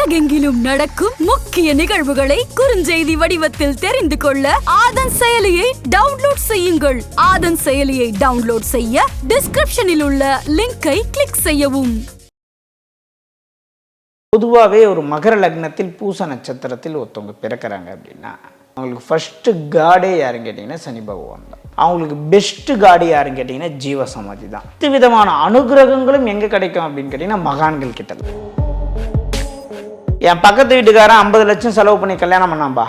உலகெங்கிலும் நடக்கும் முக்கிய நிகழ்வுகளை குறுஞ்செய்தி வடிவத்தில் தெரிந்து கொள்ள ஆதன் செயலியை டவுன்லோட் செய்யுங்கள். ஆதன் செயலியை டவுன்லோட் செய்ய டிஸ்கிரிப்ஷனில் உள்ள லிங்கை கிளிக் செய்யவும். பொதுவாகவே ஒரு மகர லக்னத்தில் பூச நட்சத்திரத்தில் ஒருத்தவங்க பிறக்கிறாங்க அப்படின்னா அவங்களுக்கு ஃபர்ஸ்ட் காடே யாருன்னு கேட்டிங்கன்னா சனி பகவான் தான். அவங்களுக்கு பெஸ்ட் காடு யாருன்னு கேட்டிங்கன்னா ஜீவ சமாதி தான். அனைத்து விதமான அனுகிரகங்களும் எங்கே கிடைக்கும் அப்படின்னு கேட்டிங்கன்னா மகான்கள் கிட்ட என் பக்கத்து வீட்டுக்காரன் ஐம்பது லட்சம் செலவு பண்ணி கல்யாணம் பண்ணாம்பா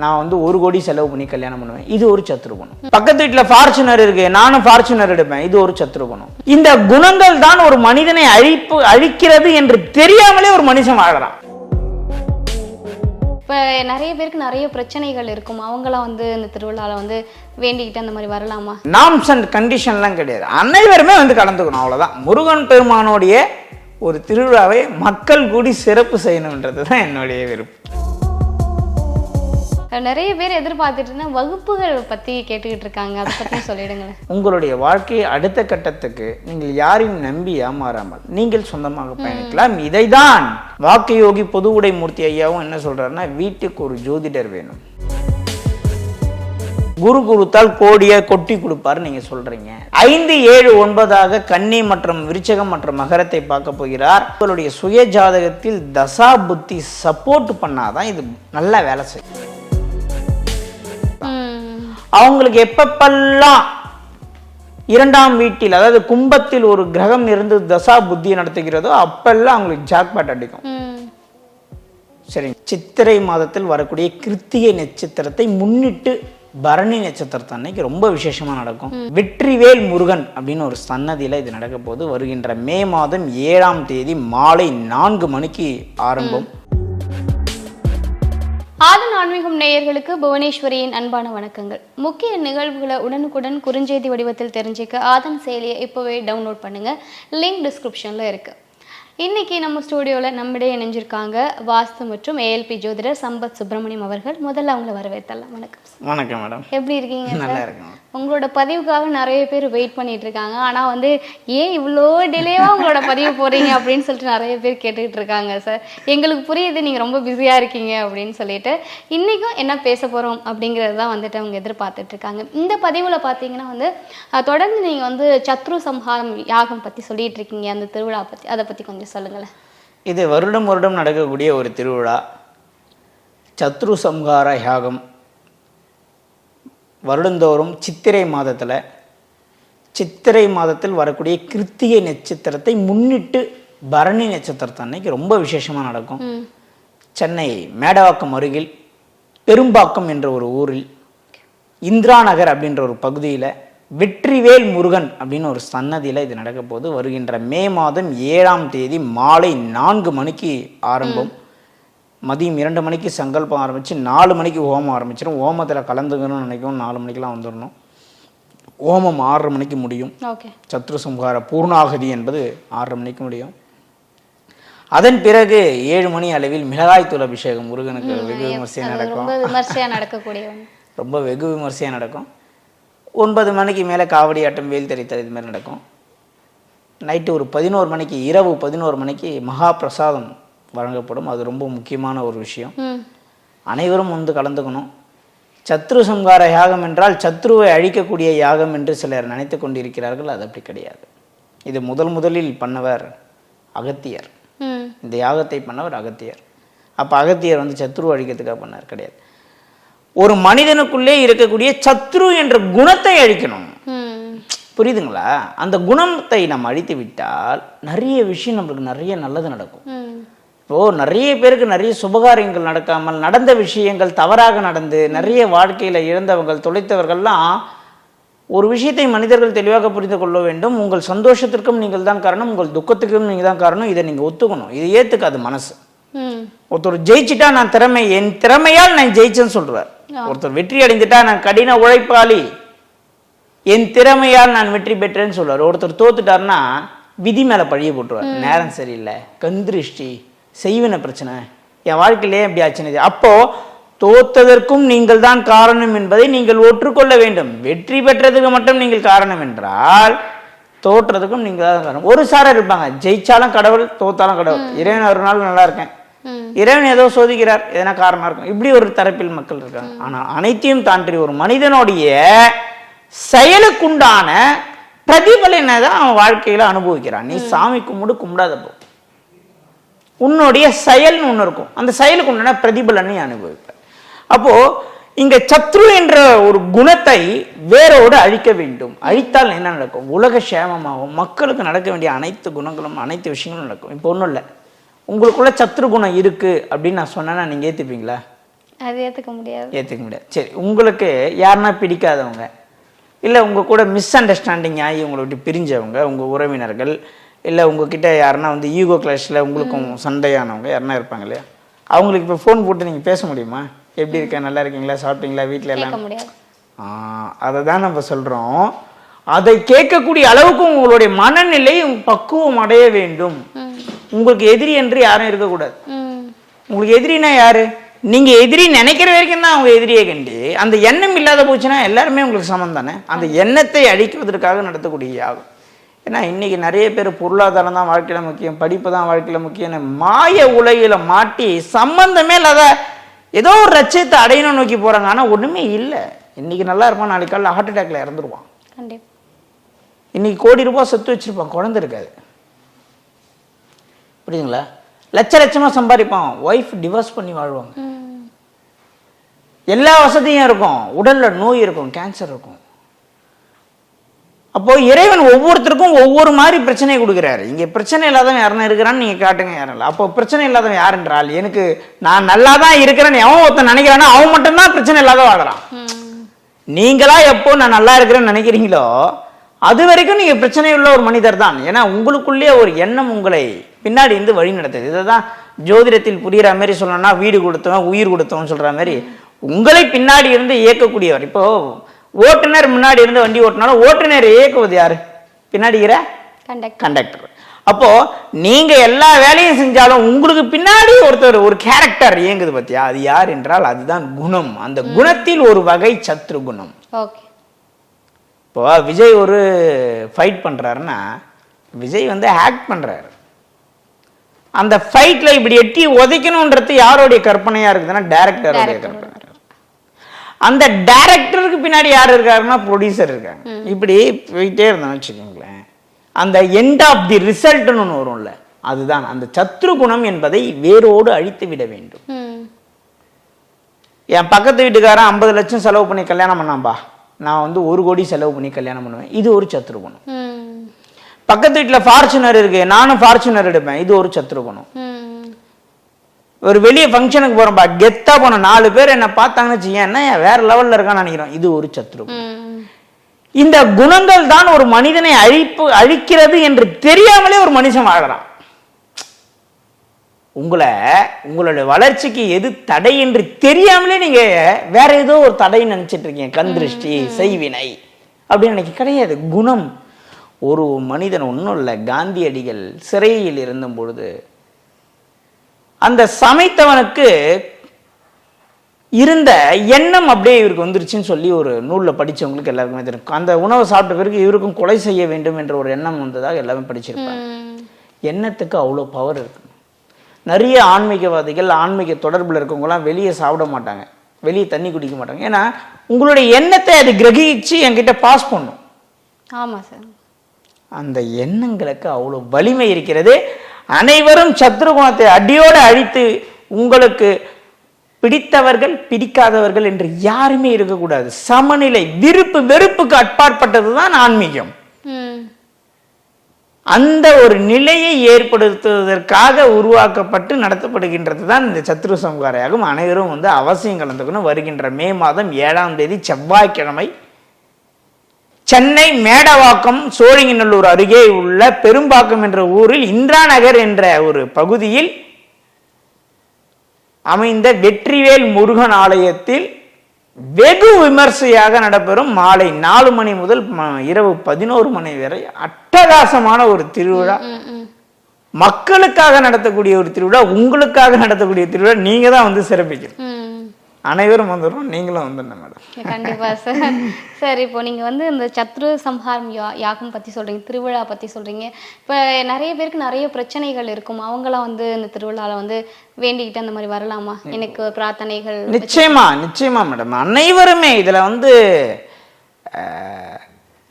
நான் வந்து ஒரு கோடி செலவு பண்ணி கல்யாணம் பண்ணுவேன். இது ஒரு சத்ருகுணம் பக்கத்து வீட்டில் ஃபார்ச்சுனர் இருக்கு. நானும் ஃபார்ச்சுனர் எடுப்பேன். இது ஒரு சத்ருகுணம் இந்த குணங்கள் தான் ஒரு மனிதனை அழிப்பு அழிக்கிறது என்று தெரியாமலே ஒரு மனுஷன் வாழறான். இப்போ நிறைய பேருக்கு நிறைய பிரச்சனைகள் இருக்கும். அவங்களாம் வந்து இந்த திருவிழாவில் வந்து வேண்டிக்கிட்டு அந்த மாதிரி வரலாமா? நாம்ஸ் அண்ட் கண்டிஷன்லாம் கிடையாது. அனைவருமே வந்து கலந்துக்கணும். அவ்வளவுதான். முருகன் பெருமானுடைய ஒரு திருவிழாவை மக்கள் கூடி சிறப்பு செய்யணுன்றது தான் என்னுடைய விருப்பம். நிறைய பேர் எதிர்பார்த்துட்டு இருந்தா வகுப்புகள் பற்றி கேட்டுக்கிட்டு இருக்காங்க. அதை பற்றி சொல்லிடுங்களேன். உங்களுடைய வாழ்க்கையை அடுத்த கட்டத்துக்கு நீங்கள் யாரையும் நம்பி ஏமாறாமல் நீங்கள் சொந்தமாக பயணிக்கலாம். இதைதான் வாக்கு யோகி பொது உடை மூர்த்தி ஐயாவும் என்ன சொல்றாருன்னா வீட்டுக்கு ஒரு ஜோதிடர் வேணும். குரு கொடுத்தால் கோடியை கொட்டி கொடுப்பாரு நீங்க சொல்றீங்க ஐந்து ஏழு ஒன்பதாக கன்னி மற்றும் விருச்சகம் மற்றும் மகரத்தை பார்க்க போகிறார் உங்களுடைய சுய ஜாதகத்தில் தசா புத்தி சப்போர்ட் பண்ணாதான் இது நல்லா வேலை செய்யும். அவங்களுக்கு எப்பப்பெல்லாம் இரண்டாம் வீட்டில் அதாவது கும்பத்தில் ஒரு கிரகம் இருந்து தசா புத்தியை நடத்துகிறதோ அப்பெல்லாம் அவங்களுக்கு ஜாக்பாட் அடிக்கும். சரி சித்திரை மாதத்தில் வரக்கூடிய கிருத்திகை நட்சத்திரத்தை முன்னிட்டு பரணி நட்சத்திரத்தை அன்னைக்கு ரொம்ப விசேஷமா நடக்கும். வெற்றிவேல் முருகன் அப்படின்னு ஒரு சன்னதியில இது நடக்க போது வருகின்ற மே மாதம் ஏழாம் தேதி மாலை நான்கு மணிக்கு ஆரம்பம். ஆதன் ஆன்மீகம் நேயர்களுக்கு புவனேஸ்வரியின் அன்பான வணக்கங்கள். முக்கிய நிகழ்வுகளை உடனுக்குடன் குறுஞ்செய்தி வடிவத்தில் தெரிஞ்சுக்க ஆதன் செயலியை இப்போவே டவுன்லோட் பண்ணுங்க. லிங்க் டிஸ்கிரிப்ஷனில் இருக்கு. இன்னைக்கு நம்ம ஸ்டூடியோவில் நம்மிடையே இணைஞ்சிருக்காங்க வாஸ்து மற்றும் ஏஎல்பி ஜோதிடர் சம்பத் சுப்பிரமணியம் அவர்கள். முதல்ல அவங்கள வரவேற்றலாம். வணக்கம். வணக்கம் மேடம். எப்படி இருக்கீங்க நல்லா இருக்கேன் உங்களோட பதிவுக்காக நிறைய பேர் வெயிட் பண்ணிட்டு இருக்காங்க. ஆனா வந்து ஏன் இவ்வளோ டிலேவா உங்களோட பதிவு போறீங்க அப்படின்னு சொல்லிட்டு நிறைய பேர் கேட்டுக்கிட்டு இருக்காங்க சார். எங்களுக்கு புரியுது நீங்க ரொம்ப பிஸியா இருக்கீங்க அப்படின்னு சொல்லிட்டு. இன்னைக்கும் என்ன பேச போறோம் அப்படிங்கிறது தான் வந்துட்டு அவங்க எதிர்பார்த்துட்டு இருக்காங்க. இந்த பதிவுல பாத்தீங்கன்னா வந்து தொடர்ந்து நீங்க வந்து சத்ரு சம்ஹாரம் யாகம் பத்தி சொல்லிட்டு இருக்கீங்க. அந்த திருவிழா பத்தி அதை பத்தி கொஞ்சம் சொல்லுங்களேன். இது வருடம் வருடம் நடக்கக்கூடிய ஒரு திருவிழா. சத்ரு சம்ஹார யாகம். வருடந்தோறும் சித்திரை மாதத்தில் சித்திரை மாதத்தில் வரக்கூடிய கிருத்திகை நட்சத்திரத்தை முன்னிட்டு பரணி நட்சத்திரத்தை அன்னைக்கு ரொம்ப விசேஷமாக நடக்கும். சென்னை மேடவாக்கம் அருகில் பெரும்பாக்கம் என்ற ஒரு ஊரில் இந்திரா நகர் அப்படின்ற ஒரு பகுதியில் வெற்றிவேல் முருகன் அப்படின்னு ஒரு சன்னதியில் இது நடக்க போது வருகின்ற மே மாதம் ஏழாம் தேதி மாலை நான்கு மணிக்கு ஆரம்பம். மதியம் இரண்டு மணிக்கு சங்கல்பம் ஆரம்பித்து நாலு மணிக்கு ஹோமம் ஆரம்பிச்சிடும் ஹோமத்தில் கலந்துக்கணும்னு நினைக்கும் நாலு மணிக்கெலாம் வந்துடணும் ஹோமம் ஆறரை மணிக்கு முடியும். சத்ரு சம்ஹார பூர்ணாகதி என்பது ஆறரை மணிக்கு முடியும். அதன் பிறகு ஏழு மணி அளவில் மிளகாய் தூள் அபிஷேகம் முருகனுக்கு வெகு விமர்சையாக நடக்கும். ரொம்ப வெகு விமர்சையாக நடக்கும். ஒன்பது மணிக்கு மேலே காவடி ஆட்டம் வேல் தெரித்தல் இது மாதிரி நடக்கும். நைட்டு ஒரு பதினோரு மணிக்கு இரவு பதினோரு மணிக்கு மகா பிரசாதம் வழங்கப்படும். அது ரொம்ப முக்கியமான ஒரு விஷயம். அனைவரும் வந்து கலந்துக்கணும். சத்ரு சம்ஹார யாகம் என்றால் சத்ருவை அழிக்கக்கூடிய யாகம் என்று சிலர் நினைத்து கொண்டிருக்கிறார்கள். அது அப்படி கிடையாது. இது முதல் முதலில் பண்ணவர் அகத்தியர். இந்த யாகத்தை பண்ணவர் அகத்தியர். அப்போ அகத்தியர் வந்து சத்ரு அழிக்கிறதுக்காக பண்ணார். கிடையாது. ஒரு மனிதனுக்குள்ளே இருக்கக்கூடிய சத்ரு என்ற குணத்தை அழிக்கணும். புரியுதுங்களா? அந்த குணத்தை நம்ம அழித்து விட்டால் நிறைய விஷயம் நம்மளுக்கு நிறைய நல்லது நடக்கும். இப்போ நிறைய பேருக்கு நிறைய சுபகாரியங்கள் நடக்காமல் நடந்த விஷயங்கள் தவறாக நடந்து நிறைய வாழ்க்கையில இழந்தவர்கள் தொலைத்தவர்கள்லாம் ஒரு விஷயத்தை மனிதர்கள் தெளிவாக புரிந்து கொள்ள வேண்டும். உங்கள் சந்தோஷத்திற்கும் நீங்கள் தான் காரணம் உங்கள் துக்கத்துக்கும் நீங்கள் தான் காரணம். இதை நீங்கள் ஒத்துக்கணும். இதை ஏத்துக்காது மனசு. ஒருத்தர் ஜெயிச்சிட்டா நான் திறமை என் திறமையால் நான் ஜெயிச்சேன்னு சொல்றார். ஒருத்தர் வெற்றி அடைந்துட்டா நான் கடின உழைப்பாளி. என் திறமையால் நான் வெற்றி பெற்றேன்னு சொல்றார். ஒருத்தர் தோத்துட்டாருன்னா விதி மேல பழிய போட்டுருவார். நேரம் சரியில்லை. கந்திருஷ்டி. செய்வின பிரச்சனை. என் வாழ்க்கையிலே எப்படி ஆச்சுன்னு. இது. அப்போ தோத்ததற்கும் நீங்கள் தான் காரணம் என்பதை நீங்கள் ஒற்றுக்கொள்ள வேண்டும். வெற்றி பெற்றதுக்கு மட்டும் நீங்கள் காரணம் என்றால் தோற்றதுக்கும் நீங்கள் தான் காரணம். ஒரு சாரர் இருப்பாங்க. ஜெயிச்சாலும் கடவுள் தோத்தாலும் கடவுள். இறைவன் ஒரு நாள் நல்லா இருக்கேன். இறைவன் ஏதோ சோதிக்கிறார் எதனா காரணமா இருக்கும். இப்படி ஒரு தரப்பில் மக்கள் இருக்காங்க. ஆனா அனைத்தையும் தாண்டி ஒரு மனிதனுடைய செயலுக்குண்டான பிரதிபலனை தான் அவன் வாழ்க்கையில அனுபவிக்கிறான். நீ சாமி கும்பிடு கும்பிடாதப்போ உன்னுடைய செயல்னு ஒன்று இருக்கும். அந்த செயலுக்கு உண்டான பிரதிபலனை அனுபவிப்ப. அப்போ இங்க சத்ரு என்ற ஒரு குணத்தை வேரோடு அழிக்க வேண்டும். அழித்தால் என்ன நடக்கும்? உலக சேமமாகும் மக்களுக்கு நடக்க வேண்டிய அனைத்து குணங்களும் அனைத்து விஷயங்களும் நடக்கும். இப்போ ஒன்றும் இல்லை. உங்களுக்குள்ள சத்ரு குணம் இருக்கு அப்படின்னு நான் சொன்னேன்னா நீங்க ஏத்துப்பீங்களா? அது ஏத்துக்க முடியாது. ஏற்றுக்க முடியாது. சரி உங்களுக்கு யாருன்னா பிடிக்காதவங்க இல்லை உங்கள் கூட மிஸ் அண்டர்ஸ்டாண்டிங் ஆகி உங்களை விட்டு பிரிஞ்சவங்க உங்கள் உறவினர்கள் இல்லை உங்ககிட்ட யாருன்னா வந்து ஈகோ கிளாஷில் உங்களுக்கும் சண்டையானவங்க யாருன்னா இருப்பாங்க இல்லையா? அவங்களுக்கு இப்போ ஃபோன் போட்டு நீங்கள் பேச முடியுமா? எப்படி இருக்க நல்லா இருக்கீங்களா சாப்பிட்டீங்களா வீட்டில் எல்லாம்? அதை தான் நம்ம சொல்கிறோம் அதை கேட்கக்கூடிய அளவுக்கு உங்களுடைய மனநிலை பக்குவம் அடைய வேண்டும். உங்களுக்கு எதிரி என்று யாரும் இருக்கக்கூடாது. உங்களுக்கு எதிரினா யாரு? நீங்க எதிரி நினைக்கிற வரைக்கும் தான் அவங்க எதிரியை கண்டு. அந்த எண்ணம் இல்லாத போச்சுன்னா எல்லாருமே உங்களுக்கு சமம் தானே? அந்த எண்ணத்தை அழிக்குவதற்காக நடத்தக்கூடிய யாகம். ஏன்னா இன்னைக்கு நிறைய பேர் பொருளாதாரம் தான் வாழ்க்கையில முக்கியம் படிப்பு தான் வாழ்க்கையில முக்கியம்னு மாய உலகில மாட்டி சம்பந்தமே இல்லாத ஏதோ ஒரு லட்சியத்தை அடையணும் நோக்கி போறாங்க. ஆனா ஒண்ணுமே இல்லை. இன்னைக்கு நல்லா இருப்பான் நாளைக்கு காலையில் ஹார்ட் அட்டாக்ல இறந்துருவான். இன்னைக்கு கோடி ரூபாய் சொத்து வச்சிருப்பான் குழந்தை இருக்காது. புரியுதுங்களா? லட்ச லட்சமா சம்பாதிப்பான். ஒய்ஃப் டிவோர்ஸ் பண்ணி வாழ்வாங்க. எல்லா வசதியும் இருக்கும். உடல்ல நோய் இருக்கும். கேன்சர் இருக்கும். அப்போ இறைவன் ஒவ்வொருத்தருக்கும் ஒவ்வொரு மாதிரி பிரச்சனை கொடுக்குறாரு. இங்க பிரச்சனை இல்லாதவன் யாருன்னு இருக்கிறான்னு நீங்க காட்டுங்க யாரும் இல்லை. அப்போ பிரச்சனை இல்லாதவன் யாருன்றால் எனக்கு நான் நல்லா தான் இருக்கிறேன்னு எவன் ஒருத்தன் நினைக்கிறானோ அவன் மட்டும்தான் பிரச்சனை இல்லாத வாழறான் நீங்களா எப்போ நான் நல்லா இருக்கிறேன்னு நினைக்கிறீங்களோ அது வரைக்கும் நீங்க பிரச்சனை உள்ள ஒரு மனிதர் தான் ஏன்னா உங்களுக்குள்ளேயே ஒரு எண்ணம் உங்களை பின்னாடி இருந்து வழி நடத்துது. இதை தான் ஜோதிடத்தில் புரியுற மாதிரி சொல்லணும்னா வீடு கொடுத்தவன் உயிர் கொடுத்தவன் சொல்ற மாதிரி. உங்களை பின்னாடி இருந்து இயக்கக்கூடியவர். இப்போ ஓட்டுநர் முன்னாடி இருந்து வண்டி ஓட்டினாலும் ஓட்டுநர் இயக்குவது யாரு? பின்னாடி இருக்கிற கண்டக்ட் கண்டக்டர் அப்போ நீங்க எல்லா வேலையும் செஞ்சாலும் உங்களுக்கு பின்னாடி ஒருத்தர் ஒரு கேரக்டர் இயங்குது பத்தியா? அது யார் என்றால் அதுதான் குணம். அந்த குணத்தில் ஒரு வகை சத்ரு குணம். இப்போ விஜய் ஒரு ஃபைட் பண்றாருன்னா விஜய் வந்து ஆக்ட் பண்றாரு. அந்த ஃபைட்ல இப்படி எட்டி உதைக்கணுன்றது யாருடைய கற்பனையா இருக்குதுன்னா டேரக்டருடைய. கற்பனை. அந்த டைரக்டருக்கு பின்னாடி யார் இருக்காருன்னா ப்ரொடியூசர் இருக்காங்க. இப்படி போயிட்டே இருந்தோம்னு வச்சுக்கோங்களேன். அந்த எண்ட் ஆஃப் தி ரிசல்ட்னு ஒன்று வரும்ல அதுதான். அந்த சத்ரு குணம் என்பதை வேரோடு அழித்து விட வேண்டும். என் பக்கத்து வீட்டுக்காரன் ஐம்பது லட்சம் செலவு பண்ணி கல்யாணம் பண்ணாம்பா நான் வந்து ஒரு கோடி செலவு பண்ணி கல்யாணம் பண்ணுவேன். இது ஒரு சத்ரு குணம். பக்கத்து வீட்டில் ஃபார்ச்சுனர் இருக்கு. நானும் ஃபார்ச்சுனர் எடுப்பேன். இது ஒரு சத்ரு குணம். ம். ஒரு வெளியே ஃபங்க்ஷனுக்கு போறோம்பா கெத்தா போன நாலு பேர் என்ன பார்த்தாங்கன்னு வச்சுக்கேன் என்ன வேற லெவல்ல இருக்கான்னு நினைக்கிறோம். இது ஒரு சத்ரு குணம். ம். இந்த குணங்கள் தான் ஒரு மனிதனை அழிப்பு அழிக்கிறது என்று தெரியாமலே ஒரு மனுஷன் வாழறான். உங்களை உங்களுடைய வளர்ச்சிக்கு எது தடை என்று தெரியாமலே நீங்க வேற ஏதோ ஒரு தடைன்னு நினைச்சிட்டு இருக்கீங்க. கண் திருஷ்டி செய்வினை. அப்படின்னு நினைக்க கிடையாது. குணம். ஒரு மனிதன் ஒன்றும் இல்லை காந்தியடிகள் சிறையில் இருந்த பொழுது அந்த சமைத்தவனுக்கு இருந்த எண்ணம் அப்படியே இவருக்கு வந்துருச்சுன்னு சொல்லி ஒரு நூலில் படிச்சவங்களுக்கு எல்லாருக்குமே தெரியும். அந்த உணவை சாப்பிட்ட பிறகு இவருக்கும் கொலை செய்ய வேண்டும் என்ற ஒரு எண்ணம் வந்ததாக எல்லாமே படிச்சிருப்பாங்க. எண்ணத்துக்கு அவ்வளோ பவர் இருக்கு. நிறைய ஆன்மீகவாதிகள் ஆன்மீக தொடர்பில் இருக்கவங்கலாம் வெளியே சாப்பிட மாட்டாங்க. வெளியே தண்ணி குடிக்க மாட்டாங்க. ஏன்னா உங்களுடைய எண்ணத்தை அது கிரகிச்சு என்கிட்ட பாஸ் பண்ணும். ஆமா சார். அந்த எண்ணங்களுக்கு அவ்வளோ வலிமை இருக்கிறது. அனைவரும் சத்ருகுணத்தை அடியோடு அழித்து உங்களுக்கு பிடித்தவர்கள் பிடிக்காதவர்கள் என்று யாருமே இருக்கக்கூடாது. சமநிலை விருப்பு வெறுப்புக்கு அட்பாற்பட்டது தான் ஆன்மீகம் அந்த ஒரு நிலையை ஏற்படுத்துவதற்காக உருவாக்கப்பட்டு நடத்தப்படுகின்றது தான் இந்த சத்ரு சம்ஹார யாகம் அனைவரும் வந்து அவசியம் கலந்துக்கணும். வருகின்ற மே மாதம் ஏழாம் தேதி செவ்வாய்க்கிழமை சென்னை மேடவாக்கம் சோழிங்கநல்லூர் அருகே உள்ள பெரும்பாக்கம் என்ற ஊரில் இந்திரா நகர் என்ற ஒரு பகுதியில் அமைந்த வெற்றிவேல் முருகன் ஆலயத்தில் வெகு விமர்சையாக நடைபெறும் மாலை நாலு மணி முதல் இரவு பதினோரு மணி வரை அட்டகாசமான ஒரு திருவிழா. மக்களுக்காக நடத்தக்கூடிய ஒரு திருவிழா உங்களுக்காக நடத்தக்கூடிய திருவிழா நீங்க தான் வந்து சிறப்பிக்கணும். அனைவரும் வந்துடும் நீங்களும் வந்துடணும் மேடம் கண்டிப்பா சார் சார் இப்போ நீங்க வந்து இந்த சத்ரு சம்ஹாரம் யா யாகம் பத்தி சொல்றீங்க திருவிழா பத்தி சொல்றீங்க. இப்போ நிறைய பேருக்கு நிறைய பிரச்சனைகள் இருக்கும். அவங்களாம் வந்து இந்த திருவிழால வந்து வேண்டிக்கிட்டு அந்த மாதிரி வரலாமா? எனக்கு பிரார்த்தனைகள் நிச்சயமா நிச்சயமா மேடம் அனைவருமே இதுல வந்து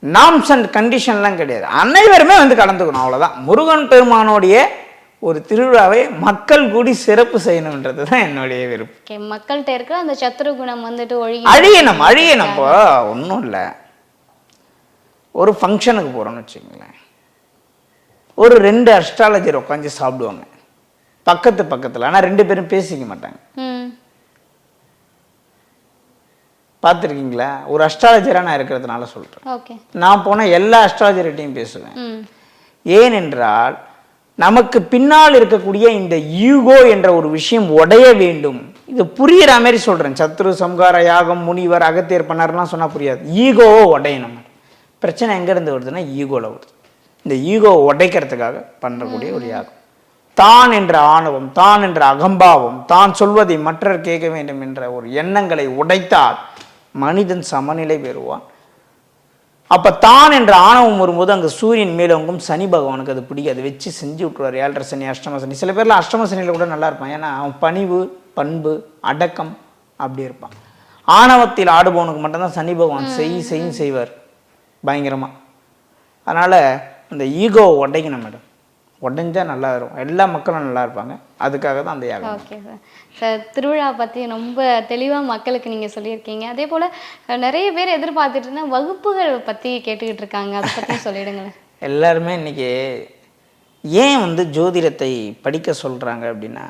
நாம்ஸ் அண்ட் கண்டிஷன்லாம் கிடையாது. அனைவருமே வந்து கலந்துக்கணும். அவ்வளவுதான். முருகன் பெருமானோடைய ஒரு திருவிழாவை மக்கள் கூடி சிறப்பு செய்யணுன்றது தான் என்னுடைய விருப்பம். மக்கள்கிட்ட இருக்கிற அந்த சத்ரு குணம் வந்துட்டு ஒழுகி அழியணும் அழியணும் இப்போ ஒன்றும் இல்லை. ஒரு ஃபங்க்ஷனுக்கு போகிறோம்னு வச்சுக்கோங்களேன். ஒரு ரெண்டு அஸ்ட்ராலஜர் உட்காந்து சாப்பிடுவாங்க. பக்கத்து பக்கத்தில். ஆனால் ரெண்டு பேரும் பேசிக்க மாட்டாங்க. பார்த்துருக்கீங்களா? ஒரு அஸ்ட்ராலஜராக நான் இருக்கிறதுனால சொல்கிறேன் ஓகே. நான் போன எல்லா அஸ்ட்ராலஜர்கிட்டையும் பேசுவேன். ஏனென்றால் நமக்கு பின்னால் இருக்கக்கூடிய இந்த ஈகோ என்ற ஒரு விஷயம் உடைய வேண்டும். இது புரியிற மாதிரி சொல்றேன். சத்ரு சம்ஹார யாகம் முனிவர் அகத்தியர் பண்ணார்லாம் சொன்னா புரியாது. ஈகோவை உடையணும் பிரச்சனை எங்க இருந்து வருதுன்னா ஈகோல வருது. இந்த ஈகோவை உடைக்கிறதுக்காக பண்ணக்கூடிய ஒரு யாகம். தான் என்ற ஆணவம் தான் என்ற அகம்பாவம் தான் சொல்வதை மற்றர் கேட்க வேண்டும் என்ற ஒரு எண்ணங்களை உடைத்தால் மனிதன் சமநிலை பெறுவான். அப்ப தான் என்ற ஆணவம் வரும்போது அங்க சூரியன் மேலோங்கும் சனி பகவானுக்கு அது பிடிக்காது. வச்சு செஞ்சு விட்டுருவார். ஏழரை சனி அஷ்டம சனி. சில பேர்லாம் அஷ்டம சனியில கூட நல்லா இருப்பான். ஏன்னா அவன் பணிவு பண்பு அடக்கம் அப்படி இருப்பான். ஆணவத்தில் ஆடுபவனுக்கு மட்டும்தான் சனி பகவான் செய் செய்யும் செய்வார். பயங்கரமா. அதனால அந்த ஈகோ உடைக்கணும் மேடம். உடைஞ்சா நல்லா இருக்கும். எல்லா மக்களும் நல்லா இருப்பாங்க. அதுக்காக தான் அந்த யாகம். ஓகே சார் சார் திருவிழா பற்றி ரொம்ப தெளிவாக மக்களுக்கு நீங்கள் சொல்லியிருக்கீங்க. அதே போல் நிறைய பேர் எதிர்பார்த்துட்டு இருந்தா வகுப்புகள் பற்றி கேட்டுக்கிட்டு இருக்காங்க. அதை பற்றி சொல்லிடுங்களேன். எல்லாருமே இன்னைக்கு ஏன் வந்து ஜோதிடத்தை படிக்க சொல்றாங்க அப்படின்னா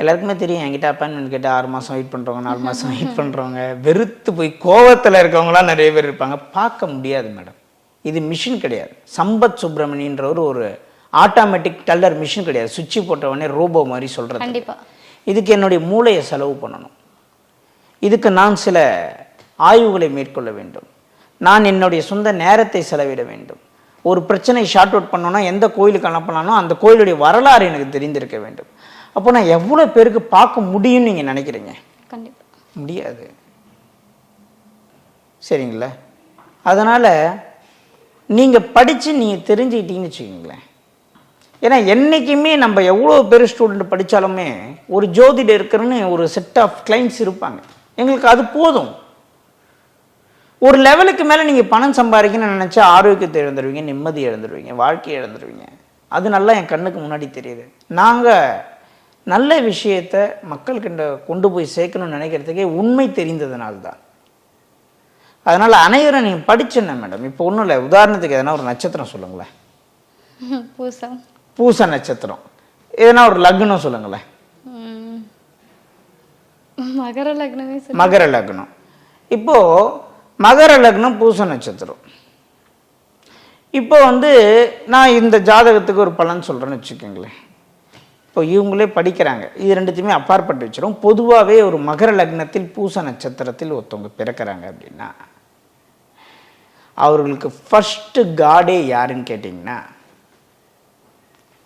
எல்லாருக்குமே தெரியும். என்கிட்ட அப்பாயின்மெண்ட் கேட்டு ஆறு மாசம் வெயிட் பண்றவங்க நாலு மாசம் வெயிட் பண்றவங்க. வெறுத்து போய் கோவத்துல இருக்கவங்களாம் நிறைய பேர் இருப்பாங்க. பார்க்க முடியாது மேடம் இது மிஷின் கிடையாது. சம்பத் சுப்பிரமணியன்றவர் ஒரு ஆட்டோமேட்டிக் டல்லர் மிஷின் கிடையாது. சுவிட்ச் போட்டவொடனே ரோபோ மாதிரி சொல்றது. கண்டிப்பா. இதுக்கு என்னுடைய மூளையை செலவு பண்ணணும். இதுக்கு நான் சில ஆய்வுகளை மேற்கொள்ள வேண்டும். நான் என்னுடைய சொந்த நேரத்தை செலவிட வேண்டும். ஒரு பிரச்சனை ஷார்ட் அவுட் பண்ணோன்னா எந்த கோயிலுக்கு அனுப்பலானோ அந்த கோயிலுடைய வரலாறு எனக்கு தெரிந்திருக்க வேண்டும். அப்போ நான் எவ்வளோ பேருக்கு பார்க்க முடியும்னு நீங்கள் நினைக்கிறீங்க? கண்டிப்பா. முடியாது. சரிங்களா? அதனால் நீங்கள் படித்து நீங்கள் தெரிஞ்சுக்கிட்டீங்கன்னு வச்சுக்கோங்களேன். ஏன்னா என்றைக்குமே நம்ம எவ்வளோ பேர் ஸ்டூடெண்ட் படித்தாலுமே ஒரு ஜோதிட இருக்கிறன்னு ஒரு செட் ஆஃப் கிளைண்ட்ஸ் இருப்பாங்க. எங்களுக்கு அது போதும். ஒரு லெவலுக்கு மேலே நீங்கள் பணம் சம்பாதிக்கணும்னு நினச்சா ஆரோக்கியத்தை இழந்துருவீங்க நிம்மதி இழந்துருவீங்க வாழ்க்கையை இழந்துருவீங்க. அது நல்லா என் கண்ணுக்கு முன்னாடி தெரியுது. நாங்கள் நல்ல விஷயத்தை மக்கள்கிட்ட கொண்டு போய் சேர்க்கணும்னு நினைக்கிறதுக்கே உண்மை தெரிந்ததுனால்தான். அதனால் அனைவரும் நீங்கள் படிச்சுஎன்ன மேடம். இப்போ ஒன்றும் இல்லை. உதாரணத்துக்கு எதனா ஒரு நட்சத்திரம் சொல்லுங்களேன். பூசம் பூச நட்சத்திரம். எதனா ஒரு லக்னம் சொல்லுங்களேன். மகர லக்னமே மகர லக்னம். இப்போ மகர லக்னம் பூச நட்சத்திரம். இப்போ வந்து நான் இந்த ஜாதகத்துக்கு ஒரு பலன் சொல்கிறேன்னு வச்சுக்கோங்களேன். இப்போ இவங்களே படிக்கிறாங்க. இது ரெண்டுத்தையுமே அப்பாற்பட்டு வச்சிரும் பொதுவாகவே ஒரு மகர லக்னத்தில் பூச நட்சத்திரத்தில் ஒருத்தவங்க பிறக்கிறாங்க அப்படின்னா அவர்களுக்கு ஃபர்ஸ்ட் காடே யாருன்னு கேட்டிங்கன்னா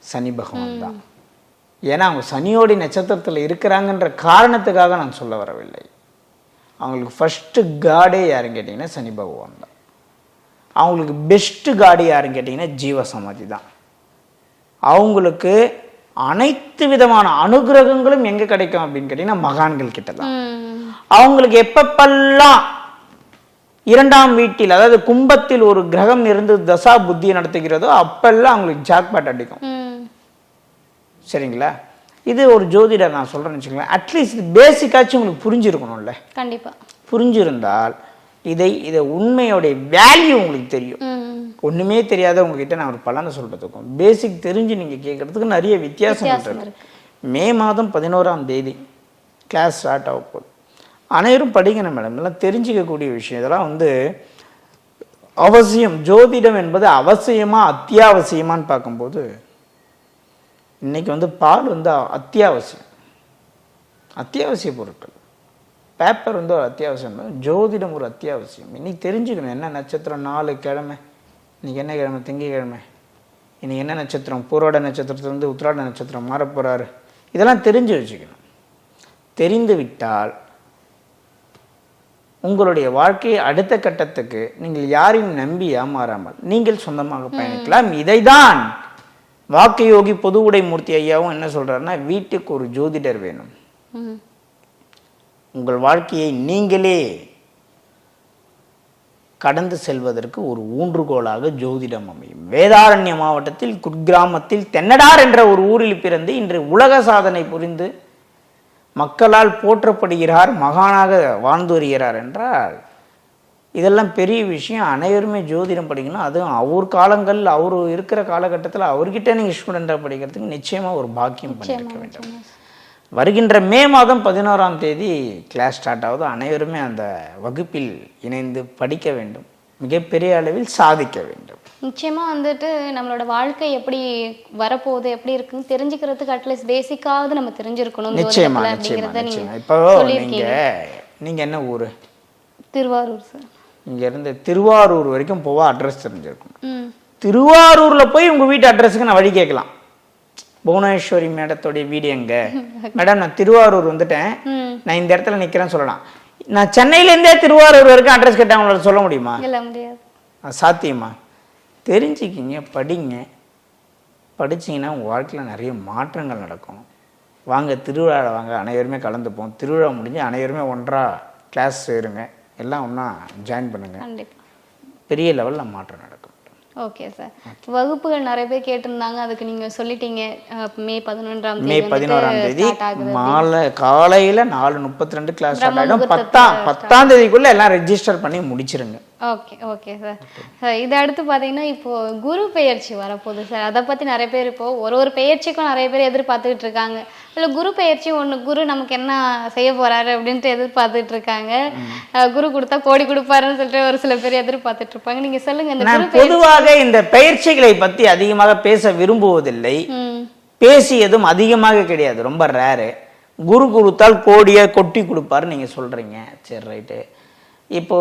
சனி பகவான் தான். ஏன்னா அவங்க சனியோடி நட்சத்திரத்தில் இருக்கிறாங்கன்ற காரணத்துக்காக நான் சொல்ல வரவில்லை. அவங்களுக்கு ஃபர்ஸ்ட் காடே யாருன்னு கேட்டிங்கன்னா சனி பகவான் தான். அவங்களுக்கு பெஸ்ட்டு காடு யாருன்னு கேட்டிங்கன்னா ஜீவ சமாதி தான். அவங்களுக்கு அனைத்து விதமான அனுகிரகங்களும் எங்கே கிடைக்கும் அப்படின்னு கேட்டிங்கன்னா மகான்கள் கிட்ட தான். அவங்களுக்கு எப்பப்பெல்லாம் இரண்டாம் வீட்டில் அதாவது கும்பத்தில் ஒரு கிரகம் இருந்து தசா புத்தியை நடத்துகிறதோ அப்பெல்லாம் அவங்களுக்கு ஜாக்பாட் அடிக்கும். சரிங்களா? இது ஒரு ஜோதிடர் நான் சொல்கிறேன்னு வச்சுக்கோங்களேன். அட்லீஸ்ட் பேசிக்காச்சும் உங்களுக்கு புரிஞ்சிருக்கணும்ல. கண்டிப்பா. புரிஞ்சிருந்தால் இதை இதை உண்மையோடைய வேல்யூ உங்களுக்கு தெரியும். ம். ஒண்ணுமே தெரியாத உங்ககிட்ட நான் ஒரு பலனை சொல்றதுக்கும் பேசிக் தெரிஞ்சு நீங்க கேட்கறதுக்கு நிறைய வித்தியாசம் மே மாதம் பதினோராம் தேதி கிளாஸ் ஸ்டார்ட் ஆக போகுது. அனைவரும் படிக்கணும் மேடம். இதெல்லாம் தெரிஞ்சிக்கக்கூடிய விஷயம். இதெல்லாம் வந்து அவசியம். ஜோதிடம் என்பது அவசியமாக அத்தியாவசியமான்னு பார்க்கும்போது இன்னைக்கு வந்து பால் வந்து அத்தியாவசியம். அத்தியாவசிய பொருட்கள். பேப்பர் வந்து ஒரு அத்தியாவசியம். ஜோதிடம் ஒரு அத்தியாவசியம். இன்னைக்கு தெரிஞ்சுக்கணும். என்ன நட்சத்திரம்? நாலு கிழமை. இன்னைக்கு என்ன கிழமை? திங்கக்கிழமை. இன்னைக்கு என்ன நட்சத்திரம்? பூரோட நட்சத்திரத்துலேருந்து உத்திராட நட்சத்திரம் மாறப்போகிறாரு இதெல்லாம் தெரிஞ்சு வச்சுக்கணும். தெரிந்து விட்டால் உங்களுடைய வாழ்க்கையை அடுத்த கட்டத்துக்கு நீங்கள் யாரையும் நம்பி ஏமாறாமல் நீங்கள் சொந்தமாக பயணிக்கலாம். இதைதான் வாக்கு யோகி பொது உடை மூர்த்தி ஐயாவும் என்ன சொல்றாருன்னா வீட்டுக்கு ஒரு ஜோதிடர் வேணும். உங்கள் வாழ்க்கையை நீங்களே கடந்து செல்வதற்கு ஒரு ஊன்றுகோலாக ஜோதிடம் அமையும். வேதாரண்ய மாவட்டத்தில் குட்கிராமத்தில் தென்னடார் என்ற ஒரு ஊரில் பிறந்து இன்று உலக சாதனை புரிந்து மக்களால் போற்றப்படுகிறார் மகானாக வாழ்ந்து வருகிறார் என்றால் இதெல்லாம் பெரிய விஷயம். அனைவருமே ஜோதிடம் படிக்கணும். அதுவும் அவர் காலங்கள் அவர் இருக்கிற காலகட்டத்தில் அவர்கிட்ட நீங்கள் ஸ்டூடெண்டாக படிக்கிறதுக்கு நிச்சயமாக ஒரு பாக்கியம் பண்ணியிருக்க வேண்டும். வருகின்ற மே மாதம் பதினோராம் தேதி கிளாஸ் ஸ்டார்ட் ஆகுது. அனைவருமே அந்த வகுப்பில் இணைந்து படிக்க வேண்டும். மிகப்பெரிய அளவில் சாதிக்க வேண்டும். நிச்சயமா வந்துட்டு நம்மளோட வாழ்க்கை எப்படி வரப்போகுது எப்படி இருக்குன்னு தெரிஞ்சுக்கிறதுக்கு அட்லீஸ்ட் பேசிக்காவது நம்ம தெரிஞ்சிருக்கணும் நிச்சயமா நிச்சயமா இப்போ சொல்லியிருக்கீங்க. நீங்க நீங்க என்ன ஊரு? திருவாரூர் சார் இங்க இருந்து திருவாரூர் வரைக்கும் போவா அட்ரஸ் தெரிஞ்சிருக்கும் திருவாரூர்ல போய் உங்க வீட்டு அட்ரஸுக்கு நான் வழி கேட்கலாம். புவனேஸ்வரி மேடத்தோடைய வீடு எங்க? மேடம் நான் திருவாரூர் வந்துட்டேன். நான் இந்த இடத்துல நிக்கிறேன்னு சொல்லலாம். நான் சென்னையில இருந்தே திருவாரூர் வரைக்கும் அட்ரஸ் கேட்டா உங்களால சொல்ல முடியுமா? சாத்தியமா? தெரிஞ்சுக்கிங்க படிங்க. படிச்சீங்கன்னா உங்கள் வாழ்க்கையில் நிறைய மாற்றங்கள் நடக்கும். வாங்க திருவிழா வாங்க அனைவருமே கலந்துப்போம். திருவிழா முடிஞ்சு அனைவருமே ஒன்றா கிளாஸ் சேருங்க. எல்லாம் ஒன்றா ஜாயின் பண்ணுங்க. கண்டிப்பா. பெரிய லெவலில் மாற்றம் நடக்கும். ஓகே சார் வகுப்புகள் நிறைய பேர் கேட்டிருந்தாங்க. அதுக்கு நீங்க சொல்லிட்டீங்க. மே பதினொன்றாம் மே தேதி பதினோராம் தேதி மாலை காலையில் நாலு முப்பத்தி ரெண்டு கிளாஸ் ஸ்டார்ட் ஆகிடும் பத்தாம் பத்தாம் தேதிக்குள்ளே எல்லாம் ரெஜிஸ்டர் பண்ணி முடிச்சிருங்க. ஓகே ஓகே சார் சார் இது அடுத்து பார்த்தீங்கன்னா இப்போ குரு பெயர்ச்சி வரப்போகுது சார் அதை பற்றி நிறைய பேர் இப்போ ஒரு ஒரு பெயர்ச்சிக்கும் நிறைய பேர் எதிர்பார்த்துக்கிட்டு இருக்காங்க. இல்லை குரு பெயர்ச்சி ஒன்று குரு நமக்கு என்ன செய்ய போறாரு அப்படின்ட்டு எதிர்பார்த்துட்டு இருக்காங்க குரு கொடுத்தா கோடி கொடுப்பாருன்னு சொல்லிட்டு ஒரு சில பேர் எதிர்பார்த்துட்டு இருப்பாங்க நீங்க சொல்லுங்க இந்த பொதுவாக இந்த பயிற்சிகளை பற்றி அதிகமாக பேச விரும்புவதில்லை. பேசியதும் அதிகமாக கிடையாது ரொம்ப ரேரு குரு கொடுத்தால் கோடியை கொட்டி கொடுப்பாரு நீங்க சொல்றீங்க. சரி ரைட்டு இப்போ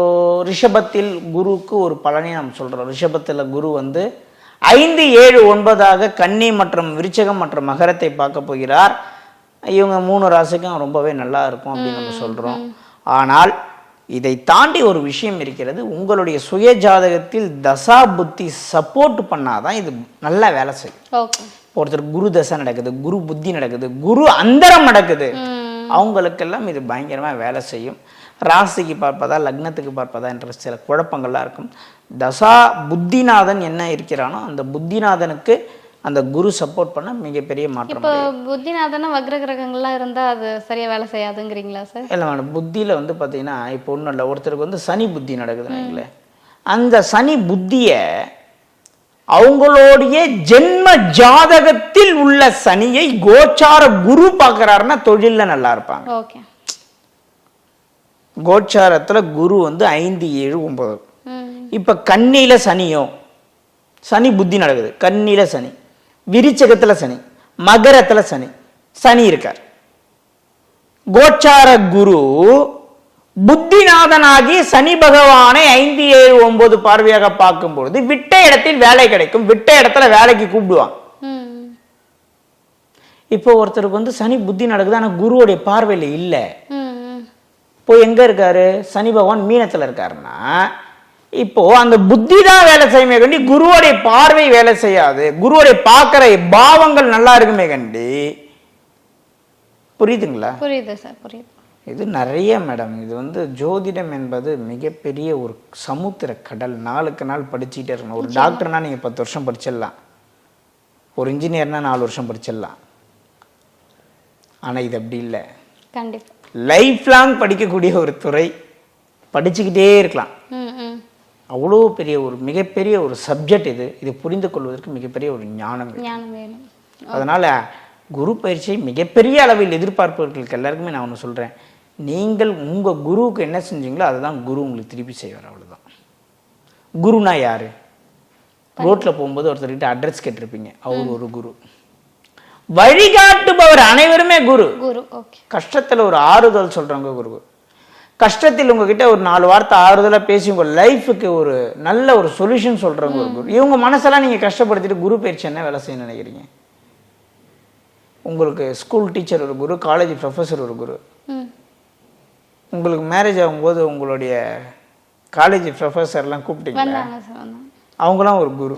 ரிஷபத்தில் குருவுக்கு ஒரு பலனை நாம் சொல்றோம். ரிஷபத்தில் குரு வந்து ஐந்து ஏழு ஒன்பதாக கன்னி மற்றும் விருச்சகம் மற்றும் மகரத்தை பார்க்க போகிறார். இவங்க மூணு ராசிக்கும் ரொம்பவே நல்லா இருக்கும் அப்படின்னு நம்ம சொல்றோம். ஆனால் இதை தாண்டி ஒரு விஷயம் இருக்கிறது உங்களுடைய சுய ஜாதகத்தில் தசா புத்தி சப்போர்ட் பண்ணாதான் இது நல்லா வேலை செய்யும். ஒருத்தர் குரு தசை நடக்குது குரு புத்தி நடக்குது குரு அந்தரம் நடக்குது. அவங்களுக்கெல்லாம் இது பயங்கரமா வேலை செய்யும். ராசிக்கு பார்ப்பதா லக்னத்துக்கு பார்ப்பதா என்ற சில குழப்பங்கள்லாம் இருக்கும். தசா புத்திநாதன் என்ன இருக்கிறானோ அந்த புத்திநாதனுக்கு அந்த குரு சப்போர்ட் பண்ண மிகப்பெரிய மாற்றம் இப்போ புத்திநாதனா வக்ர கிரகங்கள்லாம் இருந்தா அது சரியா வேலை செய்யாதுங்கிறீங்களா சார்? இல்லை மேடம் புத்தியில் வந்து பார்த்தீங்கன்னா இப்போ ஒன்றும் இல்லை. ஒருத்தருக்கு வந்து சனி புத்தி நடக்குதுன்னு அந்த சனி புத்தியை அவங்களுடைய ஜென்ம ஜாதகத்தில் உள்ள சனியை கோச்சார குரு பார்க்கறாருன்னா தொழில்ல நல்லா இருப்பாங்க. ஓகே. கோச்சாரத்துல குரு வந்து ஐந்து ஏழு ஒன்பது. இப்ப கன்னியில சனியோ சனி புத்தி நடக்குது. கன்னியில சனி. விருச்சகத்துல சனி மகரத்துல சனி சனி இருக்கார். கோச்சார குரு புத்திநாதனாகி சனி பகவானை ஐந்து ஏழு ஒன்பது பார்வையாக பார்க்கும் பொழுது விட்ட இடத்தில் வேலை கிடைக்கும். விட்ட இடத்துல வேலைக்கு கூப்பிடுவாங்க ம். இப்போ ஒருத்தருக்கு வந்து சனி புத்தி நடக்குது ஆனா குருவுடைய பார்வையில இல்லை. இப்போ எங்க இருக்காரு? சனி பகவான் மீனத்துல இருக்காருன்னா இப்போ அந்த புத்தி தான் வேலை செய்யுமே கண்டி குருவோடைய பார்வை வேலை செய்யாது. குருவோடைய பார்க்கிற பாவங்கள் நல்லா இருக்குமே கண்டி. புரியுதுங்களா? புரியுது சார் புரியுது. இது நிறைய மேடம் இது வந்து ஜோதிடம் என்பது மிகப்பெரிய ஒரு சமுத்திர கடல். நாளுக்கு நாள் படிச்சுக்கிட்டே இருக்கணும். ஒரு டாக்டர்னா நீங்க பத்து வருஷம் படிச்சிடலாம். ஒரு இன்ஜினியர்னா நாலு வருஷம் படிச்சிடலாம். ஆனா இது அப்படி இல்லை. கண்டிப்பா. லைஃப் லாங் படிக்கக்கூடிய ஒரு துறை. படிச்சுக்கிட்டே இருக்கலாம். அவ்வளோ பெரிய ஒரு மிகப்பெரிய ஒரு சப்ஜெக்ட் இது. இது புரிந்து கொள்வதற்கு மிகப்பெரிய ஒரு ஞானம் வேணும். அதனால குரு பயிற்சியை மிகப்பெரிய அளவில் எதிர்பார்ப்பவர்களுக்கு எல்லாருக்குமே நான் ஒன்று சொல்றேன். நீங்கள் உங்க குருவுக்கு என்ன செஞ்சீங்களோ அதுதான் குரு உங்களுக்கு திருப்பி செய்வார் அவ்வளவுதான். குருனா யாரு? ரோட்ல போகும்போது ஒருத்தர்கிட்ட அட்ரஸ் கேட்டிருப்பீங்க. அவர் ஒரு குரு. வழிகாட்டுபவர் அனைவருமே குரு. கஷ்டத்துல ஒரு ஆறுதல் சொல்றவங்க குரு. கஷ்டத்தில் உங்ககிட்ட ஒரு நாலு வார்த்தை ஆறுதலா பேசி உங்க லைஃபுக்கு ஒரு நல்ல ஒரு சொல்யூஷன் சொல்றவங்க ஒரு குரு. இவங்க மனசெல்லாம் நீங்க கஷ்டப்படுத்திட்டு குரு பயிற்சி என்ன வேலை செய்ய நினைக்கிறீங்க? உங்களுக்கு ஸ்கூல் டீச்சர் ஒரு குரு காலேஜ் ப்ரொஃபஸர் ஒரு குரு. உங்களுக்கு மேரேஜ் ஆகும்போது உங்களுடைய காலேஜ் ப்ரொஃபஸர்லாம் கூப்பிட்டீங்களா? அவங்களாம் ஒரு குரு.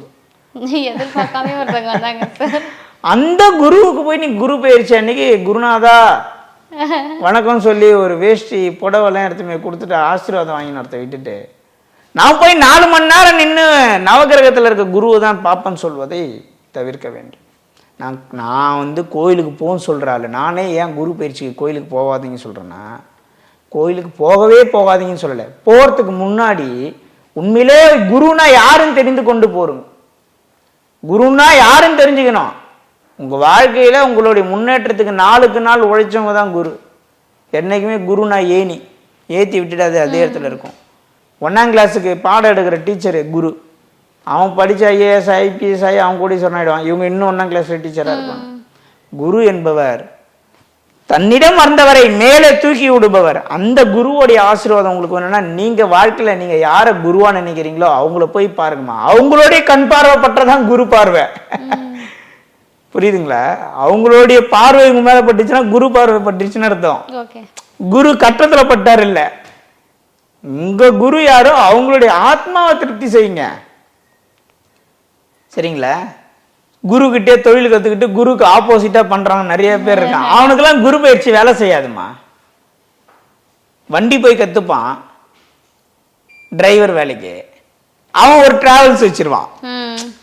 அந்த குருவுக்கு போய் நீ குரு பயிற்சி அன்னைக்கு குருநாதா வணக்கம் சொல்லி ஒரு வேஷ்டி புடவெல்லாம் எடுத்து போய் கொடுத்துட்டு ஆசீர்வாதம் வாங்கி நடத்த விட்டுட்டு நான் போய் நாலு மணி நேரம் நின்று நவகிரகத்தில் இருக்க குருவை தான் பார்ப்பேன்னு சொல்வதை தவிர்க்க வேண்டும். நான் நான் வந்து கோயிலுக்கு போகணும்னு சொல்கிறாள் நானே ஏன் குரு பயிற்சிக்கு கோயிலுக்கு போகாதீங்கன்னு சொல்கிறேன்னா கோயிலுக்கு போகவே போகாதீங்கன்னு சொல்லலை. போகிறதுக்கு முன்னாடி உண்மையிலே குருனா யாருன்னு தெரிந்து கொண்டு போருங்க. குருன்னா யாருன்னு தெரிஞ்சுக்கணும். உங்கள் வாழ்க்கையில் உங்களுடைய முன்னேற்றத்துக்கு நாளுக்கு நாள் உழைச்சவங்க தான் குரு. என்றைக்குமே குருனா ஏணி. ஏற்றி விட்டுட்டு அது அதே இடத்துல இருக்கும். ஒன்றாம் கிளாஸுக்கு பாடம் எடுக்கிற டீச்சரு குரு. அவன் படித்த ஐஏஎஸ் ஐபிஎஸ் ஆகி அவன் கூட சொன்னாயிடுவான் இவங்க இன்னும் ஒன்றாம் கிளாஸில் டீச்சராக இருப்பாங்க. குரு என்பவர் தன்னிடம் வந்தவரை மேலே தூக்கி விடுபவர். அந்த குருவோடைய ஆசீர்வாதம் உங்களுக்கு வேணும்னா நீங்க வாழ்க்கையில நீங்க யாரை குருவா நினைக்கிறீங்களோ அவங்கள போய் பாருங்கம்மா. அவங்களுடைய கண் பார்வை பட்டதான் குரு பார்வை. புரியுதுங்களா? அவங்களுடைய பார்வை உங்க மேல பட்டுச்சுன்னா குரு பார்வை பட்டுச்சுன்னு அர்த்தம். குரு கட்டத்துல பட்டார் இல்ல. உங்க குரு யாரோ அவங்களுடைய ஆத்மாவை திருப்தி செய்யுங்க. சரிங்களா? குரு கிட்டே தொழில் கத்துக்கிட்டு குருக்கு ஆப்போசிட்டா பண்றவங்க நிறைய பேர் இருக்கான் அவனுக்கெல்லாம் குரு பயிற்சி வேலை செய்யாதுமா வண்டி போய் கத்துப்பான். டிரைவர் வேலைக்கு. அவன் ஒரு டிராவல்ஸ் வச்சிருவான்.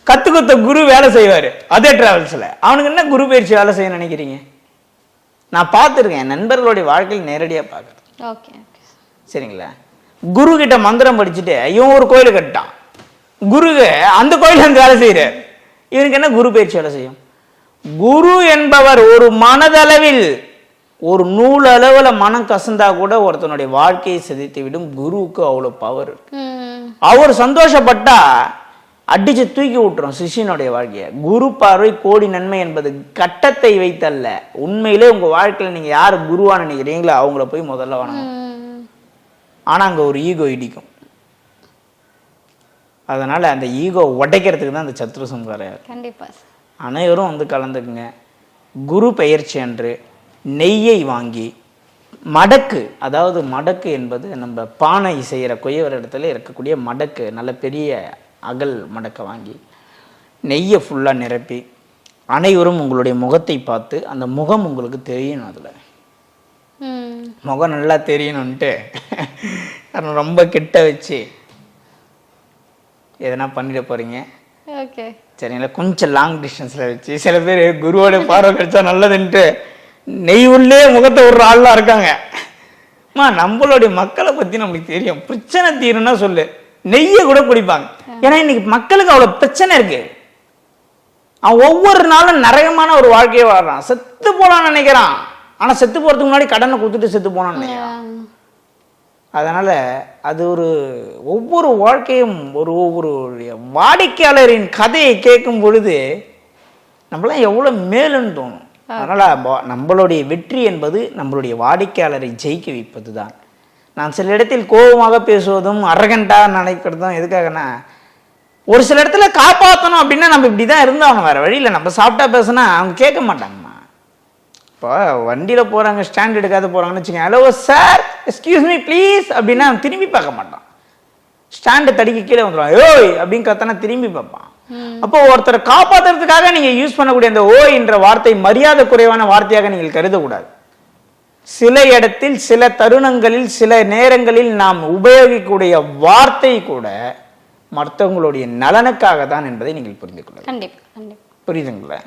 கத்து கொடுத்த குரு வேலை செய்வாரு. அதே டிராவல்ஸ்ல அவனுக்கு என்ன குரு பயிற்சி வேலை செய்ய நினைக்கிறீங்க? நான் பார்த்துருக்கேன். என் நண்பர்களுடைய வாழ்க்கையில் நேரடியாக பார்க்குறேன். ஓகே சரிங்களா? குரு கிட்ட மந்திரம் படிச்சுட்டு இவன் ஒரு கோயில் கட்டான் குருக்கு அந்த கோயில் அந்த வேலை செய்கிறார் இவனுக்கு என்ன குரு பயிற்சி வேலை செய்யும்? குரு என்பவர் ஒரு மனதளவில் ஒரு நூல் அளவில் மனம் கசந்தா கூட ஒருத்தனுடைய வாழ்க்கையை சிதைத்து விடும் குருவுக்கு அவ்வளோ பவர் இருக்கு. அவர் சந்தோஷப்பட்டா அடிச்சு தூக்கி விட்டுரும் சிஷியனுடைய வாழ்க்கையை. குரு பார்வை கோடி நன்மை என்பது கட்டத்தை வைத்தல்ல. உண்மையிலே உங்க வாழ்க்கையில நீங்க யார் குருவா நினைக்கிறீங்களோ அவங்கள போய் முதல்ல வணங்கும் ஆனா அங்க ஒரு ஈகோ இடிக்கும். அதனால அந்த ஈகோ உடைக்கிறதுக்கு தான் அந்த சத்ரு சம்ஹாரம் கண்டிப்பா. அனைவரும் வந்து கலந்துக்குங்க. குரு பெயர்ச்சி அன்று நெய்யை வாங்கி மடக்கு அதாவது மடக்கு என்பது நம்ம பானை செய்கிற கொய்யவர் இடத்துல இருக்கக்கூடிய மடக்கு நல்ல பெரிய அகல் மடக்கை வாங்கி நெய்யை ஃபுல்லாக நிரப்பி அனைவரும் உங்களுடைய முகத்தை பார்த்து அந்த முகம் உங்களுக்கு தெரியணும் அதில். முகம் நல்லா தெரியணுன்ட்டு அதை ரொம்ப கிட்ட வச்சு எதனா பண்ணிட போகிறீங்க ஓகே. சரிங்களா? கொஞ்சம் லாங் டிஸ்டன்ஸில் வச்சு சில பேர் குருவோட பார்வை கிடைச்சா நல்லதுன்ட்டு நெய் உள்ளே முகத்தை விடுற ஆள்லாம் இருக்காங்க. அம்மா நம்மளுடைய மக்களை பற்றி நம்மளுக்கு தெரியும். பிரச்சனை தீரும்னா சொல்லு. நெய்யை கூட குடிப்பாங்க. ஏன்னா இன்னைக்கு மக்களுக்கு அவ்வளோ பிரச்சனை இருக்கு. அவன் ஒவ்வொரு நாளும் நரகமான ஒரு வாழ்க்கையை வாழ்றான். செத்து போலான்னு நினைக்கிறான். ஆனால் செத்து போகிறதுக்கு முன்னாடி கடனை கொடுத்துட்டு செத்து போனான்னு நினைக்கிறான். அதனால் அது ஒரு ஒவ்வொரு வாழ்க்கையும் ஒரு ஒவ்வொரு வாடிக்கையாளரின் கதையை கேட்கும் பொழுது நம்மளாம் எவ்வளோ மேலுன்னு தோணும். அதனால் நம்மளுடைய வெற்றி என்பது நம்மளுடைய வாடிக்கையாளரை ஜெயிக்க வைப்பது தான் நான் சில இடத்தில் கோபமாக பேசுவதும் அரகண்டாக நினைக்கிறதும் எதுக்காகனா ஒரு சில இடத்துல காப்பாற்றணும் அப்படின்னா நம்ம இப்படி தான் இருந்தாகணும் வேறு வழியில் நம்ம சாப்பிட்டா பேசுனா அவங்க கேட்க மாட்டாங்கம்மா. இப்போ வண்டியில் போகிறாங்க ஸ்டாண்ட் எடுக்காத போகிறாங்கன்னு வச்சுக்கோங்க. Hello sir excuse me please அப்படின்னா அவன் திரும்பி பார்க்க மாட்டான். ஸ்டாண்டு தடிக்க கீழே வந்துடுவான் ஓய் அப்படின்னு கத்தனா திரும்பி பார்ப்பான். அப்போ ஒருத்தரை காப்பாத்துறதுக்காக நீங்க யூஸ் பண்ணக்கூடிய அந்த ஓய் என்ற வார்த்தை மரியாதை குறைவான வார்த்தையாக நீங்கள் கருதக்கூடாது. சில இடத்தில் சில தருணங்களில் சில நேரங்களில் நாம் உபயோகிக்கக்கூடிய வார்த்தை கூட மற்றவங்களுடைய நலனுக்காக தான் என்பதை நீங்கள் புரிந்து கொள்ள கண்டிப்பா கண்டிப்பா. புரியுதுங்களா?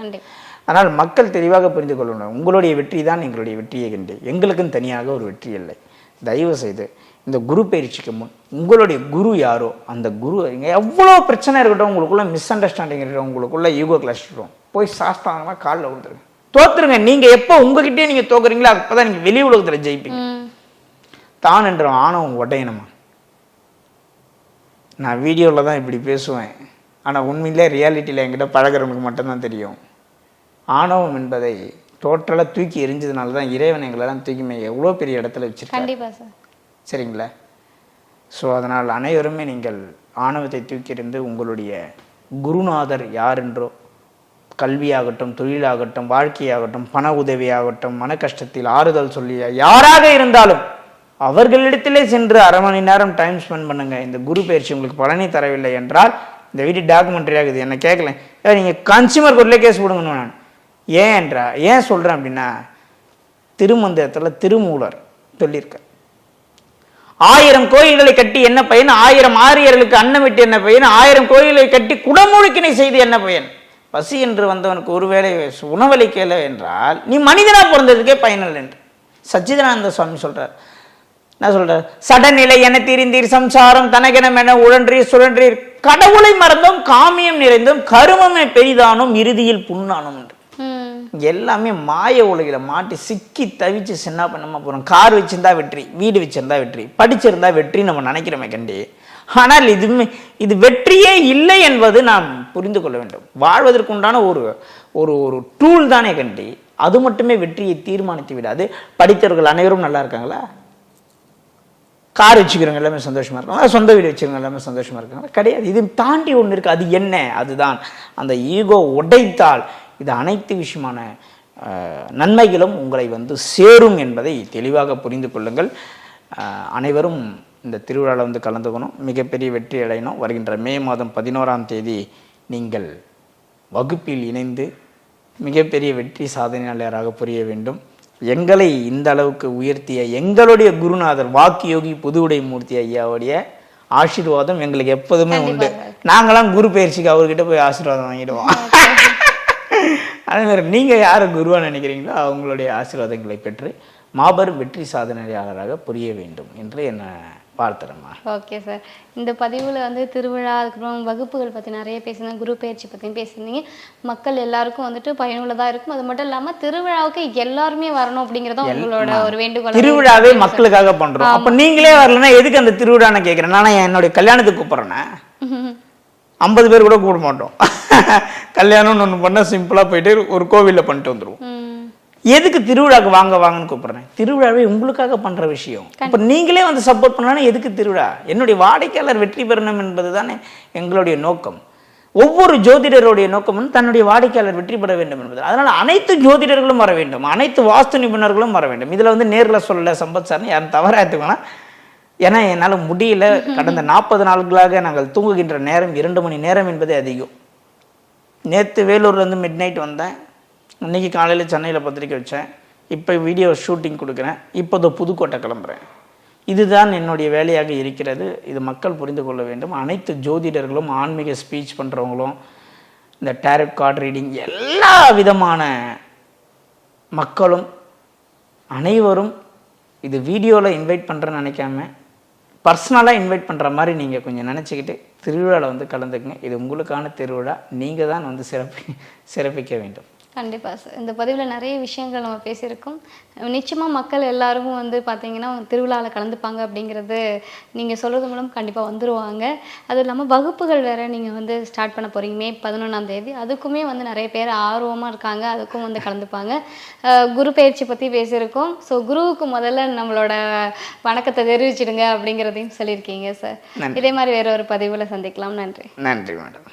ஆனால் மக்கள் தெளிவாக புரிந்து கொள்ளணும். உங்களுடைய வெற்றி தான் எங்களுடைய வெற்றியை கண்டு எங்களுக்கும் தனியாக ஒரு வெற்றி இல்லை. தயவு செய்து இந்த குரு பயிற்சிக்கு முன் உங்களுடைய குரு யாரோ அந்த குரு எவ்வளோ பிரச்சனை இருக்கட்டும் உங்களுக்குள்ள மிஸ் அண்டர்ஸ்டாண்டிங் இருக்கட்டும் உங்களுக்குள்ள ஈகோ கிளாஸ் இருக்கட்டும் போய் சாஸ்தாங்கமாக காலில் விழுந்துருங்க தோத்துருங்க. நீங்கள் எப்போ உங்ககிட்டயே நீங்கள் தோக்குறீங்களோ அப்போ தான் நீங்கள் வெளி உலகத்தில் ஜெயிப்பீங்க. தான் என்ற ஆணவம் உடையணுமா? நான் வீடியோவில் தான் இப்படி பேசுவேன். ஆனால் உண்மையிலே ரியாலிட்டியில் என்கிட்ட பழகிறவனுக்கு மட்டும்தான் தெரியும். ஆணவம் என்பதை டோட்டலாக தூக்கி எரிஞ்சதுனால தான் இறைவன் எங்களெல்லாம் தூக்கி எவ்வளோ பெரிய இடத்துல வச்சிருக்காரு. கண்டிப்பா சார். சரிங்களா? ஸோ அதனால் அனைவருமே நீங்கள் ஆணவத்தை தூக்கி எறிந்து உங்களுடைய குருநாதர் யார் என்றோ கல்வியாகட்டும் தொழிலாகட்டும் வாழ்க்கையாகட்டும் பண உதவியாகட்டும் மன கஷ்டத்தில் ஆறுதல் சொல்லிய யாராக இருந்தாலும் அவர்களிடத்திலே சென்று அரை மணி நேரம் டைம் ஸ்பெண்ட் பண்ணுங்க. இந்த குரு பயிற்சி உங்களுக்கு பலனை தரவில்லை என்றால் இந்த வீட்டு டாக்குமெண்ட்ரி ஆகுது என்ன கேட்கல ஏன் நீங்கள் கன்சியூமர் கோர்ட்லேயே கேஸ் போடுங்கன்னு நான். ஏன் என்றா ஏன் சொல்கிறேன் அப்படின்னா திருமந்திரத்தில் திருமூலர் சொல்லியிருக்கார். ஆயிரம் கோயில்களை கட்டி என்ன பையன்? ஆயிரம் ஆரியர்களுக்கு அன்னமிட்டு என்ன பையன்? ஆயிரம் கோயில்களை கட்டி குடமுழுக்கினை செய்து என்ன பையன்? பசி என்று வந்தவனுக்கு ஒருவேளை உணவளிக்கலை என்றால் நீ மனிதனா பிறந்ததுக்கே பயனில்லை என்று. சச்சிதானந்த சுவாமி சொல்கிறார் என்ன சொல்றார் சடநிலை என திரிந்தீர் சம்சாரம் தனகெனம் என உழன்றீர் சுழன்றீர். கடவுளை மறந்தும் காமியம் நிறைந்தும் கருமமே பெரிதானும் இறுதியில் புண்ணானும் எல்லாமே மாய உலகில மாட்டி சிக்கி தவிச்சு சின்ன பண்ணாம போறோம். கார் வச்சிருந்தா வெற்றி வீடு வச்சிருந்தா வெற்றி படிச்சிருந்தா வெற்றி நம்ம நினைக்கிறோமே கண்டி. ஆனால் இதுமே இது வெற்றியே இல்லை என்பது நாம் புரிந்து கொள்ள வேண்டும். வாழ்வதற்குண்டான ஒரு ஒரு ஒரு டூல் தானே கண்டி. அது மட்டுமே வெற்றியை தீர்மானித்து விடாது. படித்தவர்கள் அனைவரும் நல்லா இருக்காங்களா? கார் வச்சுக்கிறவங்க எல்லாமே சந்தோஷமா இருக்காங்க. சொந்த வீடு வச்சுக்கிறவங்க எல்லாமே சந்தோஷமா இருக்காங்க. கிடையாது. இது தாண்டி ஒன்று இருக்கு. அது என்ன? அதுதான். அந்த ஈகோ உடைத்தால் இது அனைத்து விஷயமான நன்மைகளும் உங்களை வந்து சேரும் என்பதை தெளிவாக புரிந்து கொள்ளுங்கள். அனைவரும் இந்த திருவிழாவில் வந்து கலந்துக்கணும் மிகப்பெரிய வெற்றி அடையணும். வருகின்ற மே மாதம் பதினோராம் தேதி நீங்கள் வகுப்பில் இணைந்து மிகப்பெரிய வெற்றி சாதனையாளராக புரிய வேண்டும். எங்களை இந்த அளவுக்கு உயர்த்திய எங்களுடைய குருநாதர் வாக்கு யோகி புதுவுடை மூர்த்தி ஐயாவுடைய ஆசீர்வாதம் எங்களுக்கு எப்போதுமே உண்டு. நாங்களாம் குரு பயிற்சிக்கு அவர்கிட்ட போய் ஆசீர்வாதம் வாங்கிடுவோம். அதே மாதிரி நீங்கள் யாரை குருவா நினைக்கிறீங்களோ அவங்களுடைய ஆசீர்வாதங்களை பெற்று மாபெரும் வெற்றி சாதனையாளராக புரிய வேண்டும் என்று என்ன வாழ்த்துறேம்மா ஓகே சார் இந்த பதிவில் வந்து திருவிழா அதுக்கப்புறம் வகுப்புகள் பற்றி நிறைய பேசினேன் குரு பயிற்சி பற்றியும் பேசியிருந்தீங்க. மக்கள் எல்லாருக்கும் வந்துட்டு பயனுள்ளதாக இருக்கும். அது மட்டும் இல்லாமல் திருவிழாவுக்கு எல்லாருமே வரணும் அப்படிங்கிறதும் உங்களோட ஒரு வேண்டுகோள் திருவிழாவே மக்களுக்காக பண்றோம். அப்ப நீங்களே வரலன்னா எதுக்கு அந்த திருவிழான்னு கேட்குறேன் நானே என்னுடைய கல்யாணத்துக்கு கூப்பிட்றேனே ஐம்பது பேர் கூட கூட மாட்டோம். கல்யாணம்னு ஒன்று பண்ணால் சிம்பிளாக போயிட்டு ஒரு கோவிலில் பண்ணிட்டு வந்துருவோம். ம். எதுக்கு திருவிழாக்கு வாங்க வாங்கன்னு கூப்பிடுறேன்? திருவிழாவே உங்களுக்காக பண்ற விஷயம். அப்ப நீங்களே வந்து சப்போர்ட் பண்ணலாம் எதுக்கு திருவிழா? என்னுடைய வாடிக்கையாளர் வெற்றி பெறணும் என்பது தானே எங்களுடைய நோக்கம். ஒவ்வொரு ஜோதிடருடைய நோக்கம் வந்து தன்னுடைய வாடிக்கையாளர் வெற்றி பெற வேண்டும் என்பது. அதனால அனைத்து ஜோதிடர்களும் வர வேண்டும். அனைத்து வாஸ்து நிபுணர்களும் வர வேண்டும். இதுல வந்து நேர்ல சொல்லல சம்பத் சார்னு யாரும் தவறா எடுத்துக்கணும் ஏன்னா என்னால் முடியல. கடந்த நாற்பது நாட்களாக நாங்கள் தூங்குகின்ற நேரம் இரண்டு மணி நேரம் என்பதே அதிகம். நேற்று வேலூர்லேருந்து மிட் நைட் வந்தேன். இன்னைக்கு காலையில் சென்னையில் பத்திரிக்கை வச்சேன். இப்போ வீடியோ ஷூட்டிங் கொடுக்குறேன். இப்போதோ புதுக்கோட்டை கிளம்புறேன். இதுதான் என்னுடைய வேலையாக இருக்கிறது. இது மக்கள் புரிந்து கொள்ள வேண்டும். அனைத்து ஜோதிடர்களும் ஆன்மீக ஸ்பீச் பண்ணுறவங்களும் இந்த டேரட் கார்டு ரீடிங் எல்லா விதமான மக்களும் அனைவரும் இது வீடியோவில் இன்வைட் பண்ணுறேன்னு நினைக்காம பர்சனலாக இன்வைட் பண்ணுற மாதிரி நீங்கள் கொஞ்சம் நினச்சிக்கிட்டு திருவிழாவில் வந்து கலந்துக்குங்க. இது உங்களுக்கான திருவிழா. நீங்கள் தான் வந்து சிறப்பி சிறப்பிக்க வேண்டும். கண்டிப்பா சார். இந்த பதிவில் நிறைய விஷயங்கள் நம்ம பேசியிருக்கோம். நிச்சயமா மக்கள் எல்லாரும் வந்து பார்த்தீங்கன்னா திருவிழாவில் கலந்துப்பாங்க அப்படிங்கிறது நீங்கள் சொல்றது மூலம் கண்டிப்பாக வந்துருவாங்க. அதுவும் இல்லாமல் வகுப்புகள் வேற நீங்கள் வந்து ஸ்டார்ட் பண்ண போறீங்க. மே பதினொன்றாம் தேதி. அதுக்குமே வந்து நிறைய பேர் ஆர்வமாக இருக்காங்க. அதுக்கும் வந்து கலந்துப்பாங்க. குரு பயிற்சி பற்றி பேசியிருக்கோம். ஸோ குருவுக்கு முதல்ல நம்மளோட வணக்கத்தை தெரிவிச்சிடுங்க அப்படிங்கிறதையும் சொல்லியிருக்கீங்க சார். இதே மாதிரி வேற ஒரு பதிவில் சந்திக்கலாம். நன்றி. நன்றி மேடம்.